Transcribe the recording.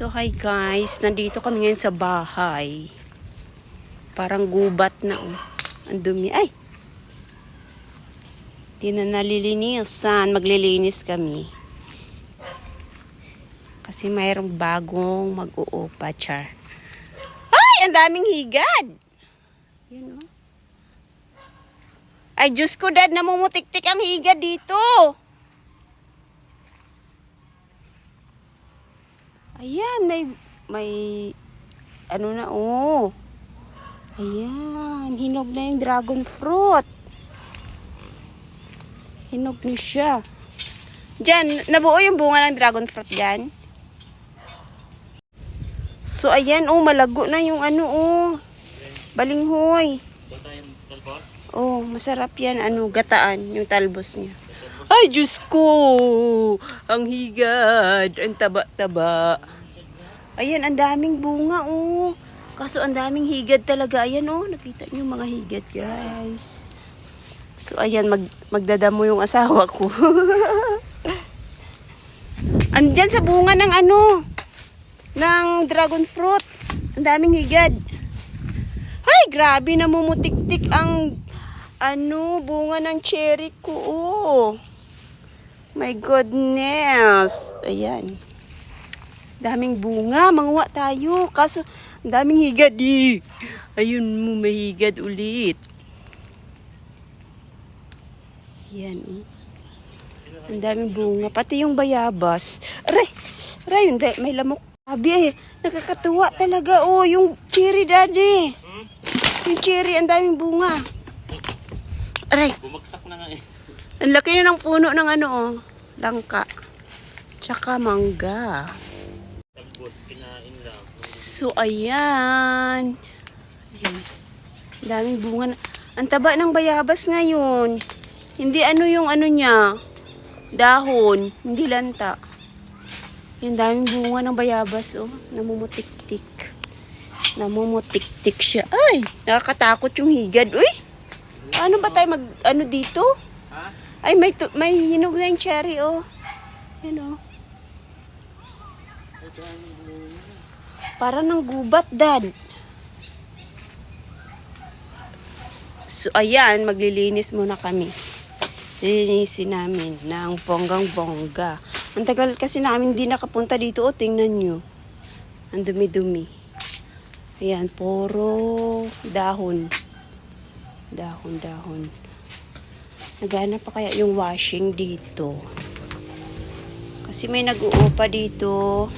So hi guys, nandito kami ngayon sa bahay. Parang gubat na oh. Ang dumi. Ay! Di na nalilinisan. Maglilinis kami. Kasi mayroong bagong mag-uupa, char. Ay! Ang daming higad! Yun oh. Ay, Diyos ko, dad, namumutik-tik ang higad dito. Ayan, may, may, ano na, oh. Ayan, hinog na yung dragon fruit. Hinog na siya. Diyan, nabuo yung bunga ng dragon fruit dyan. So, ayan, oh, malago na yung ano, oh. Balinghoy. Oh, masarap yan, ano, gataan, yung talbos niya. Ay, Diyos ko! Ang higad, ang taba-taba. Ayan, ang daming bunga, oh. Kaso ang daming higad talaga. Ayan, oh, nakita niyo mga higad, guys. So, ayan, mag, magdadamo yung asawa ko. Andyan sa bunga ng ano, ng dragon fruit. Ang daming higad. Ay, grabe, namumutik-tik ang ano, bunga ng cherry ko. Oh. My goodness. Ayan. Daming bunga. Manguha tayo. Kaso, daming higad eh. Ayun mo, may higad ulit. Ayan. oh. Ang daming bunga. Pati yung bayabas. Aray! Aray, dahil may lamok. Sabi eh, nakakatuwa talaga. Oh, yung cherry daddy. Yung cherry, ang daming bunga. Aray! Bumagsak na nga eh. Ang laki na ng puno ng ano, oh. Langka. Tsaka mangga. So, ayan. Daming bunga. na- Ang taba ng bayabas ngayon. Hindi ano yung ano niya. Dahon. Hindi lanta. Yung daming bunga ng bayabas, oh. Namumutik-tik. Namumutik-tik siya. Ay! Nakakatakot yung higad. Uy! Ano ba tayo mag, ano dito? Ha? Ay, may, may hinog na yung cherry, oh. Yan, oh. Para ng gubat, dad. So, ayan, maglilinis muna kami. Lilinisin namin ng bonggang-bongga. Ang tagal kasi namin di nakapunta dito. O, tingnan nyo. Ang dumi-dumi. Ayan, puro dahon. Dahon, dahon. Nagana pa kaya yung washing dito. Kasi may nag-uupa dito.